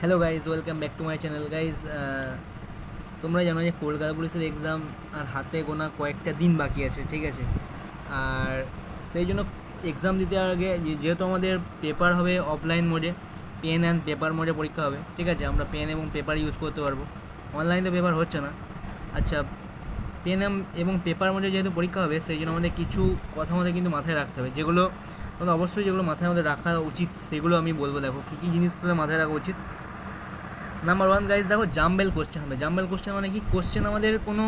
Hello guys welcome back to my channel guys তোমরা জানো যে কলকাতা পুলিশের এক্সাম আর হাতে গোনা কয়েকটা দিন বাকি আছে, ঠিক আছে? আর সেই জন্য এক্সাম দিতে আগে যেহেতু আমাদের পেপার হবে অফলাইন মোডে পেন অ্যান্ড পেপার মোডে পরীক্ষা হবে, ঠিক আছে? আমরা পেন এবং পেপার ইউজ করতে পারব। অনলাইনে তো পেপার হচ্ছে না। আচ্ছা পেন এবং পেপার মোডে যেহেতু পরীক্ষা হবে, সেই জন্য আমাদের কিছু কথা আমাদের কিন্তু মাথায় রাখতে হবে। যেগুলো অবশ্যই যেগুলো মাথায় আমাদের রাখা উচিত, সেগুলো আমি বলব। দেখো, কী কী জিনিস তোদের মাথায় রাখা উচিত? নাম্বার ওয়ান গাইজ দেখো জাম্বেল কোশ্চেন হবে। জাম্বেল কোশ্চেন মানে কি? কোশ্চেন আমাদের কোনো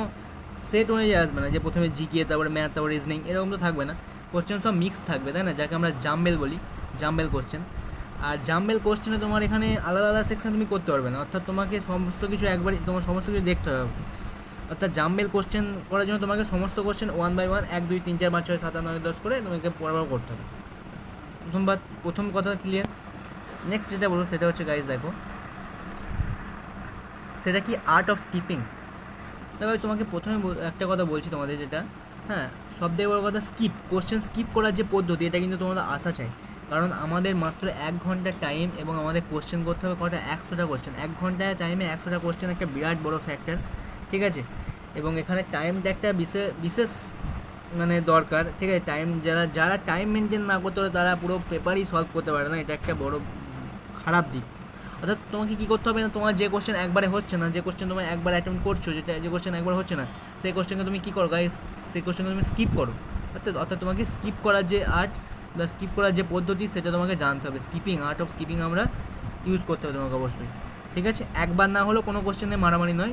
সেট অনুযায়ী আসবে না। যে প্রথমে জিকে তারপরে ম্যাথ তারপরে রিজনিং এরকম তো থাকবে না। কোশ্চেন সব মিক্স থাকবে, তাই না? যাকে আমরা জাম্বেল বলি জাম্বেল কোশ্চেন আর জাম্বেল কোশ্চেনে তোমার এখানে আলাদা আলাদা সেকশন তুমি করতে পারবে না। অর্থাৎ তোমাকে সমস্ত কিছু একবারই, তোমার সমস্ত কিছু দেখতে হবে। অর্থাৎ জাম্বেল কোশ্চেন করার জন্য তোমাকে সমস্ত কোশ্চেন ওয়ান বাই ওয়ান এক, দুই, তিন, চার, পাঁচ, ছয়, সাত, আট, নয়, দশ করে তোমাকে পড়াবার করতে হবে। প্রথমবার, প্রথম কথা ক্লিয়ার নেক্সট যেটা বলব, সেটা হচ্ছে গাইজ দেখো সেটা কি আর্ট অফ স্কিপিং দেখো তোমাকে প্রথমে একটা কথা বলছি তোমাদের যেটা হ্যাঁ সব থেকে বড় কথা স্কিপ কোশ্চেন স্কিপ করার যে পদ্ধতি, এটা কিন্তু তোমাদের আশা চাই। কারণ আমাদের মাত্র এক ঘণ্টা টাইম এবং আমাদের কোশ্চেন করতে হবে কটা, একশোটা কোশ্চেন এক ঘন্টায় টাইমে একশোটা কোশ্চেন একটা বিরাট বড় ফ্যাক্টর ঠিক আছে? এবং এখানে টাইমটা একটা বিশেষ বিশেষ মানে দরকার, ঠিক আছে? টাইম যারা যারা টাইম মেনটেন না করতে পারে, তারা পুরো পেপারই সলভ করতে পারে না। এটা একটা বড়, খারাপ দিক। অর্থাৎ তোমাকে কী করতে হবে না, তোমার যে কোশ্চেন একবারে হচ্ছে না, যে কোশ্চেন তুমি একবার অ্যাটেম্প করছ যেটা যে কোশ্চেন একবার হচ্ছে না, সেই কোশ্চেনকে তুমি কী করো গাইস সেই কোশ্চেনকে তুমি স্কিপ করো। অর্থাৎ অর্থাৎ তোমাকে স্কিপ করার যে আর্ট বা স্কিপ করার যে পদ্ধতি, সেটা তোমাকে জানতে হবে। স্কিপিং আর্ট অফ স্কিপিং আমরা ইউজ করতে হবে তোমাকে অবশ্যই। ঠিক আছে? একবার না হলেও কোনো কোশ্চেনে মারামারি নয়।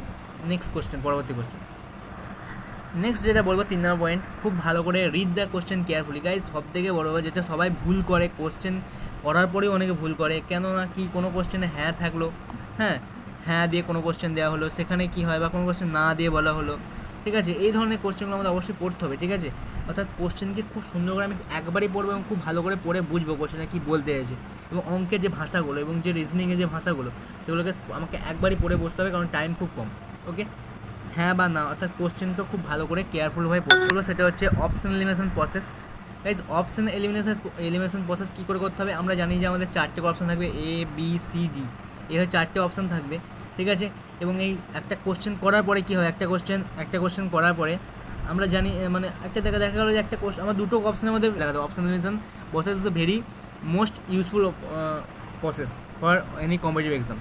নেক্সট কোশ্চেন পরবর্তী কোশ্চেন নেক্সট যেটা বলব, তিন নম্বর পয়েন্ট খুব ভালো করে read the question carefully guys সব থেকে বড় যেটা সবাই ভুল করে কোশ্চেন করার পরেও অনেকে ভুল করে কেন না কি কোনো কোশ্চেনে হ্যাঁ থাকল হ্যাঁ? হ্যাঁ দিয়ে কোনো কোশ্চেন দেওয়া হলো, সেখানে কি হয় বা কোনো কোশ্চেন না দিয়ে বলা হলো, ঠিক আছে? এই ধরনের কোশ্চেনগুলো আমাদের অবশ্যই পড়তে হবে, ঠিক আছে? অর্থাৎ কোশ্চেনকে খুব সুন্দর করে আমি একবারই পড়ব এবং খুব ভালো করে পড়ে বুঝব কোশ্চেনে কী বলতে চাইছে এবং অঙ্কের যে ভাষাগুলো এবং যে রিজনিংয়ের যে ভাষাগুলো, সেগুলোকে আমাকে একবারই পড়ে বসতে হবে কারণ টাইম খুব কম ওকে হ্যাঁ বা না, অর্থাৎ কোশ্চেনকে খুব ভালো করে কেয়ারফুলভাবে পড়তে হবে, সেটা হচ্ছে option elimination process guys option elimination elimination process কী করে করতে হবে? আমরা জানি যে আমাদের চারটে অপশন থাকবে A B C D A হয়ে চারটে অপশন থাকবে, ঠিক আছে? এবং এই একটা কোশ্চেন করার পরে কী হয়? একটা কোশ্চেন একটা কোশ্চেন করার পরে আমরা জানি মানে একটা দেখা দেখা গেলো যে একটা কোশ্চেন আমার দুটো অপশনের মধ্যে দেখা দেবো option elimination process is very most useful process for any competitive exam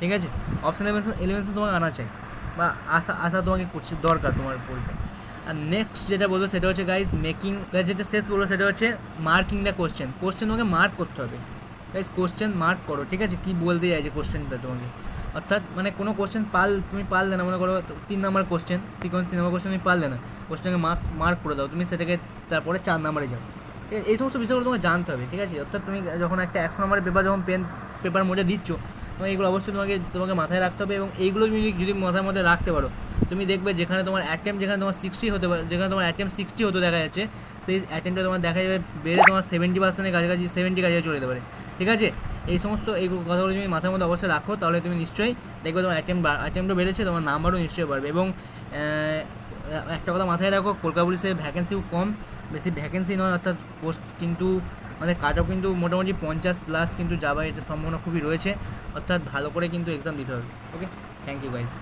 ঠিক আছে? অপশন এলিমিনেশন এলিমিনেশন তোমাকে আনা চাই, বা আশা আশা তোমাকে করছে, দরকার তোমার পরীক্ষা আর নেক্সট যেটা বলব সেটা হচ্ছে গাইজ মেকিং গাইজ যেটা শেষ বলব সেটা হচ্ছে মার্কিং দ্য কোশ্চেন কোশ্চেন তোমাকে মার্ক করতে হবে। গাইজ কোশ্চেন মার্ক করো, ঠিক আছে? কী বলতে চাইছে কোশ্চেনটা তোমাকে? অর্থাৎ মানে কোনো কোশ্চেন পাল, তুমি পারলে না, মনে করো তিন নম্বর কোশ্চেন সিকোয়েন্স তিন নম্বর কোশ্চেন তুমি পারলে না। কোশ্চেনকে মার্ক মার্ক করে দাও, তুমি সেটাকে তারপরে চার নম্বরে যাও। ঠিক আছে? এই সমস্ত বিষয়গুলো তোমাকে জানতে হবে, ঠিক আছে? অর্থাৎ তুমি যখন একটা একশো নম্বরের পেপার যখন পেন পেপার মোডে দিচ্ছ তোমাকে এগুলো অবশ্যই তোমাকে তোমাকে মাথায় রাখতে হবে এবং এইগুলো তুমি যদি মাথার মধ্যে রাখতে পারো, তুমি দেখবে যেখানে তোমার অ্যাটেম্প যেখানে তোমার সিক্সটি হতে পারে, যেখানে তোমার অ্যাটেম্প সিক্সটি হতে দেখা যাচ্ছে, সেই অ্যাটেম্পটা তোমার দেখা যাবে বেড়ে তোমার সেভেন্টি পার্সেন্টের কাছাকাছি সেভেন্টি কাছে চলে যেতে পারে। ঠিক আছে? এই সমস্ত এই কথাগুলো তুমি মাথার মধ্যে অবশ্যই রাখো, তাহলে তুমি নিশ্চয়ই দেখবে তোমার অ্যাটেম্প অ্যাটেম্পও বেড়েছে, তোমার নাম্বারও নিশ্চয়ই বাড়বে এবং একটা কথা মাথায় রাখো, কলকাতা পুলিশের ভ্যাকেন্সিও কম, বেশি ভ্যাকেন্সি নয়, অর্থাৎ পোস্ট কিন্তু আমাদের কাটও কিন্তু মোটামুটি পঞ্চাশ প্লাস কিন্তু যাবার এটা সম্ভাবনা খুবই রয়েছে। অর্থাৎ ভালো করে কিন্তু এক্সাম দিতে হবে। Okay thank you guys